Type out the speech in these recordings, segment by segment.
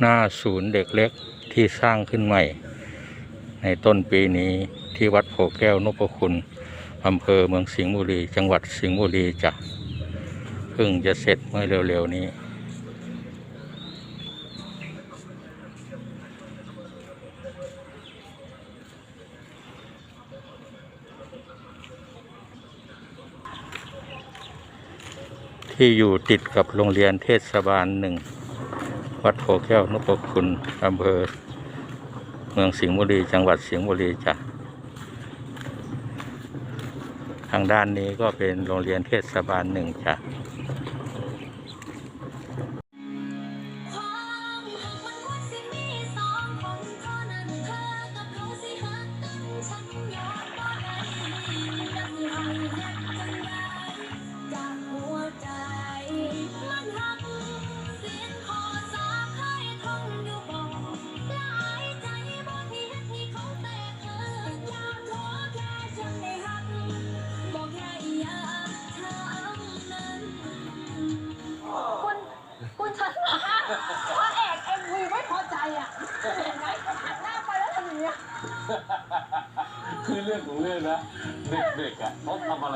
หน้าศูนย์เด็กเล็กที่สร้างขึ้นใหม่ ในต้นปีนี้ที่วัดโพแก้วนพคุณอำเภอเมืองสิงห์บุรี จังหวัดสิงห์บุรีจ้ะเพิ่งจะเสร็จเมื่อเร็วๆนี้ที่อยู่ติดกับโรงเรียนเทศบาลหนึ่ง วัดโพแก้วนพคุณอำเภอเมืองสิงห์บุรี จังหวัดสิงห์บุรีจ้ะทางด้านนี้ก็เป็นโรงเรียนเทศบาลหนึ่งจ้ะ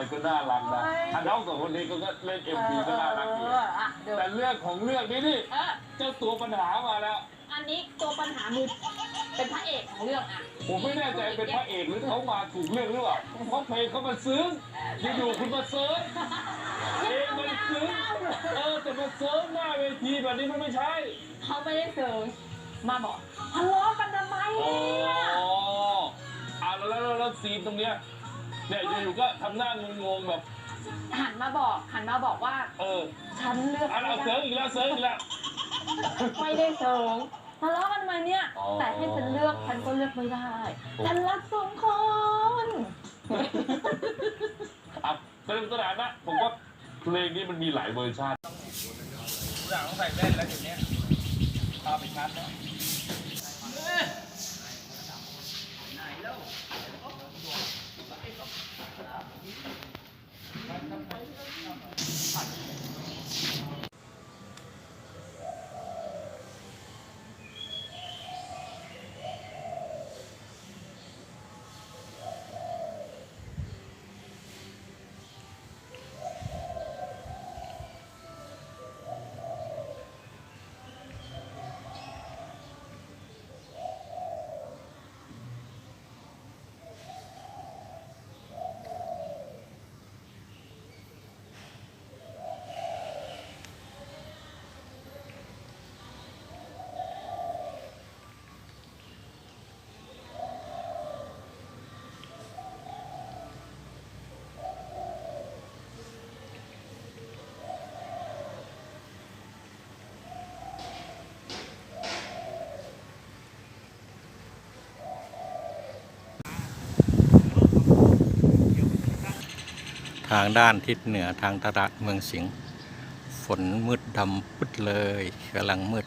อะไรก็น่ารักนะอันน้องสองคนนี้ก็เล่นเอ็มวีก็น่ารักดีเอออะเดี๋ยวแต่เรื่องของเรื่องนี้นี่เออเจ้าตัวปัญหามาแล้ว อันนี้ตัวปัญหามือเป็นพระเอกของเรื่องอะผมไม่แน่ใจเป็นพระเอกหรือเขามาถูกเรื่องหรือเปล่าเพราะเพลงเขามาซึ้งอยู่ๆคุณมาเซิร์ฟเพลงมันซึ้งเออแต่มาเซิร์ฟหน้าเวทีแบบนี้มันไม่ใช่เขาไม่ได้เซิร์ฟมาบอกทะเลาะกันทำไมอ๋อเนี่ย อะแล้วแล้วแล้วแล้วซีนตรงเนี้ย เนี่ยอยู่ๆก็ทำหน้างงๆแบบ หันมาบอกหันมาบอกว่าเออฉันเลือกอะไม่เอาเซิได้ร์ฟอีกแล้วเซิร์ฟอีกแล้ว ไม่ได้เซิร์ฟทะเลาะกันทำไมเนี่ย อ๋อ แต่ให้ฉันเลือกฉันก็เลือกไม่ได้ ฉันรักสองคนอะสนุกสนานนะผมว่าเพลงนี้มันมีหลายเวอร์ชัน หลังใส่แว่นแล้วเดี๋ยวนี้พาไปชัดแล้ว ทางด้านทิศเหนือทางตลาดเมืองสิงห์ฝนมืดดำปึ๊ดเลยกำลังมืด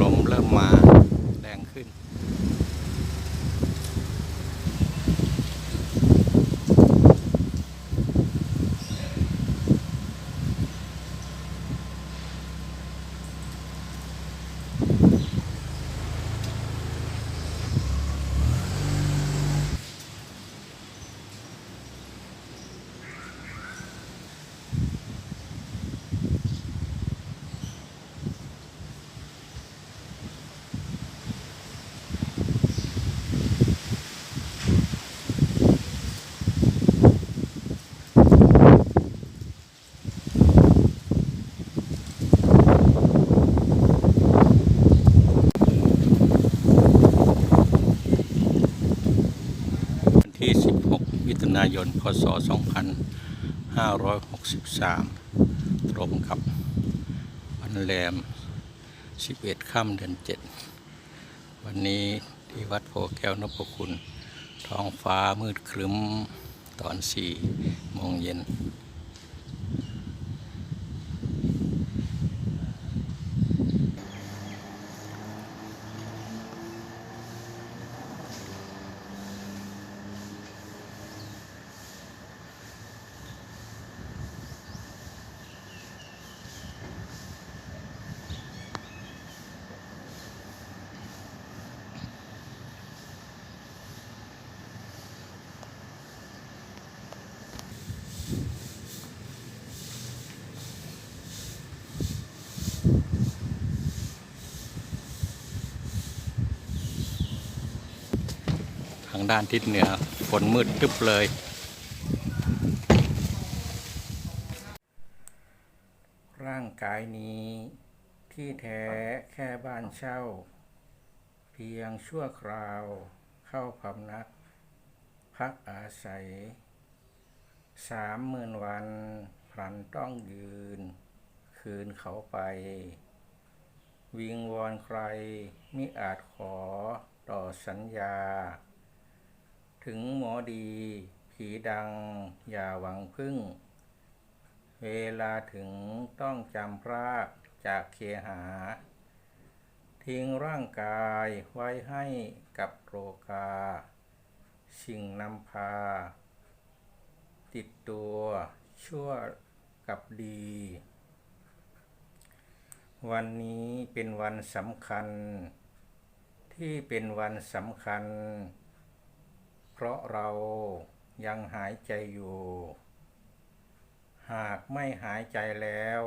ลมเริ่มมาแรงขึ้น วันที่ 16 มิถุ นายน พศ 2563 ตรงกับวันแรม 11 ค่ำเดือน 7 วันนี้ที่วัดโพแก้วนพคุณ ท้องฟ้ามืดครึ้มตอน 4 โมงเย็น ด้านทิศเหนือฝนมืดตึ๊บเลย ร่างกายนี้ที่แท้แค่บ้านเช่า เพียงชั่วคราวเข้าพำนัก พักอาศัย สามหมื่นวันพลันต้องยืน คืนเขาไป วิงวอนใครมิอาจขอต่อสัญญา ถึงหมอดี ผีดัง อย่าหวังพึ่ง เวลาถึงต้องจำพรากจากเคหา ทิ้งร่างกายไว้ให้กับโรกา สิ่งนำพา ติดตัวชั่วกับดี วันนี้เป็นวันสำคัญ ที่เป็นวันสำคัญ เพราะเรายังหายใจอยู่ หากไม่หายใจแล้ว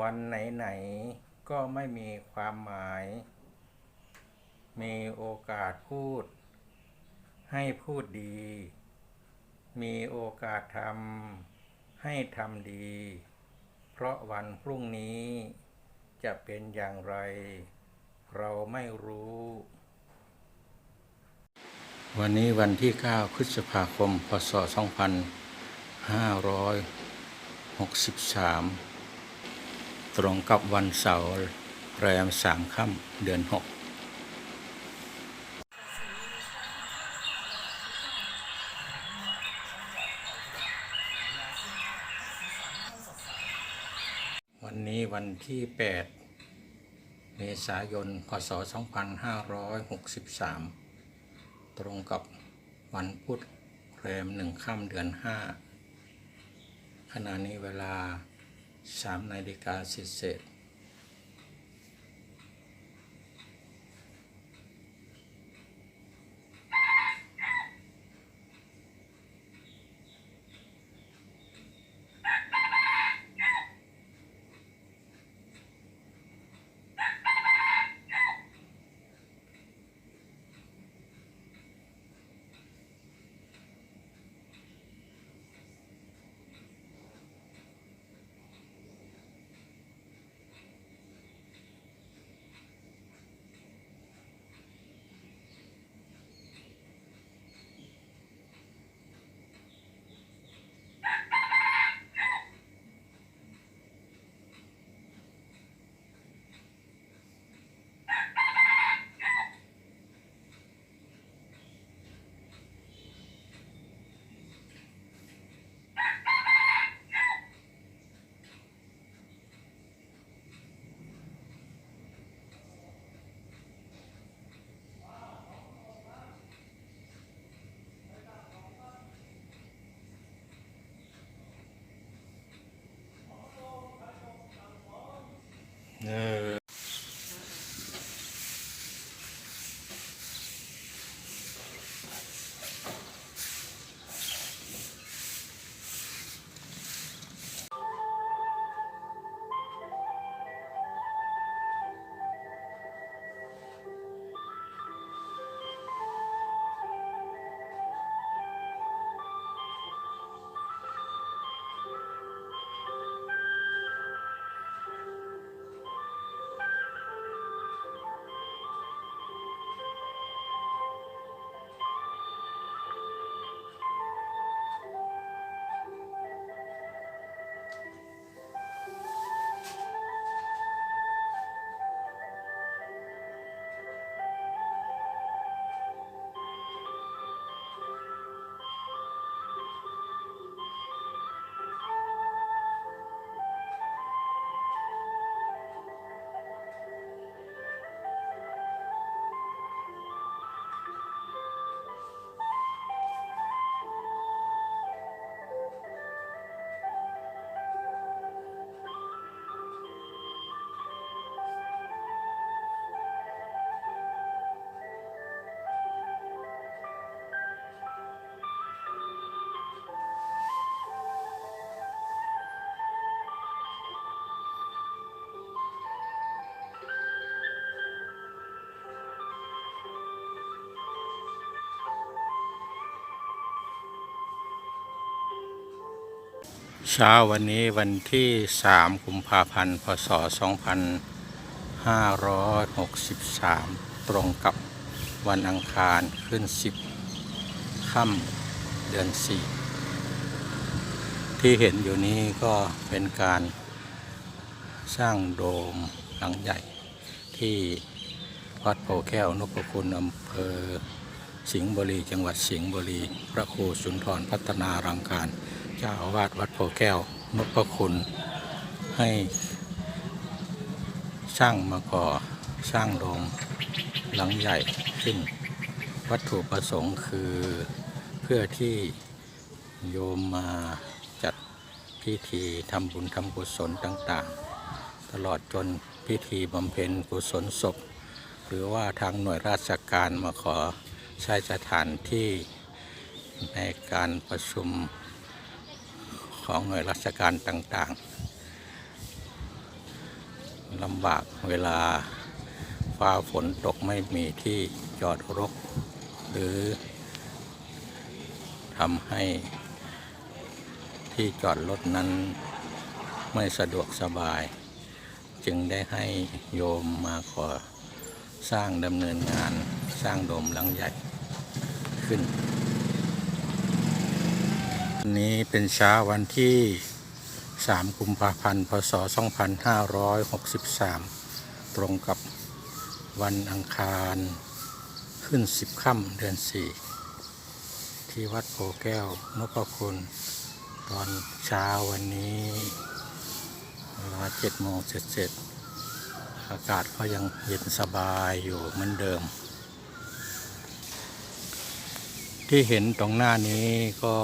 วันไหนๆก็ไม่มีความหมาย มีโอกาสพูด ให้พูดดี มีโอกาสทำให้ทำดี เพราะวันพรุ่งนี้จะเป็นอย่างไร เราไม่รู้ วันนี้วันที่ 9 พฤษภาคม พศ 2563 ตรงกับวันเสาร์แรมสามค่ำเดือน 6วันนี้วันที่ 8 เมษายน พศ 2563 ตรงกับวันพุธแรมหนึ่งค่ำเดือน5ขณะนี้เวลา3นาฬิกาเศษ เช้าวันนี้วันที่ 3 กุมภาพันธ์ พศ 2563 ตรงกับวันอังคารขึ้น 10 ค่ำเดือน 4 ที่เห็นอยู่นี้ก็เป็นการสร้างโดมหลังใหญ่ ที่วัดโพแก้วนพคุณอำเภอสิงห์บุรี จังหวัดสิงห์บุรี พระครูสุนทรพัฒนารังการ เจ้าอาวาสวัดโพแก้วนพคุณให้สร้างมาก่อสร้างโดมหลังใหญ่ขึ้น วัตถุประสงค์คือเพื่อที่โยมมาจัดพิธีทำบุญทำกุศลต่างๆ ตลอดจนพิธีบำเพ็ญกุศลศพ หรือว่าทางหน่วยราชการมาขอใช้สถานที่ในการประชุม ของหน่วยราชการต่างๆลำบากเวลาฟ้าฝนตกไม่มีที่จอดรถหรือทำให้ที่จอดรถนั้นไม่สะดวกสบาย จึงได้ให้โยมมาขอสร้างดำเนินงานสร้างโดมหลังใหญ่ขึ้น นนี้เป็นเช้าวันที่ 3 กุมภาพันธ์ พศ 2563 ตรงกับวันอังคารขึ้น 10 ค่ำเดือน 4 ที่วัดโพแก้วนพคุณ ตอนเช้าวันนี้เวลา7โมงเสร็จอากาศก็ยังเย็นสบายอยู่เหมือนเดิม ที่เห็นตรงหน้านี้ก็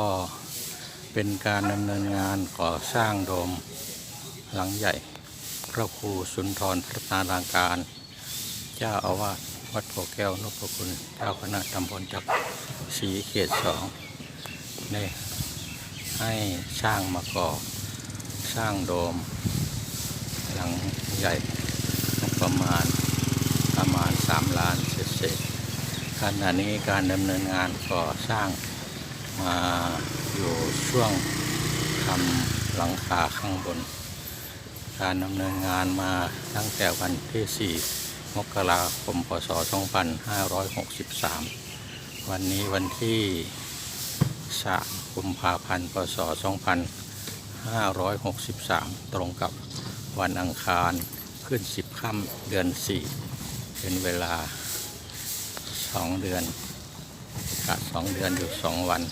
เป็นการดำเนินงานก่อสร้างโดมหลังใหญ่ พระครูสุนทรพัฒนารังการ เจ้าอาวาสวัดโพแก้วนพคุณ เจ้าคณะตำบลจักสีเขตสองได้ให้สร้างมาก่อสร้างโดม หลังใหญ่ประมาณประมาณ 3 ล้านเศษขณะนี้การดำเนินงานก่อสร้าง มาอยู่ช่วงทำหลังคาข้างบน การดำเนินงานมาตั้งแต่วันที่ 4 มกราคม พศ 2563 วันนี้วันที่ 3 กุมภาพันธ์ พศ 2563 ตรงกับวันอังคารขึ้นสิบค่ำเดือนสี่เป็นเวลาสองเดือน ขาดสองเดือนอยู่สองวัน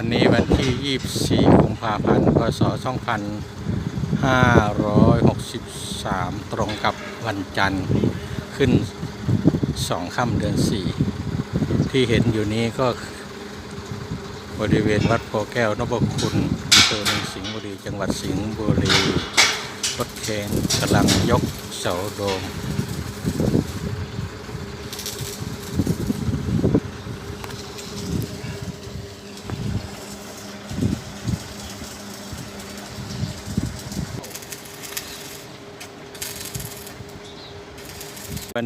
วันนี้วันที่ 24กุมภาพันธ์พศ2563 ตรงกับวันจันทร์ขึ้นสองค่ำเดือนสี่ที่เห็นอยู่นี้ก็บริเวณวัดโพแก้วนพคุณอำเภอเมืองสิงห์บุรี จังหวัดสิงห์บุรีรถเคนกำลังยกเสาโดม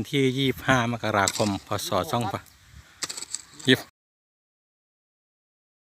วันที่25มกราคมพศ2 0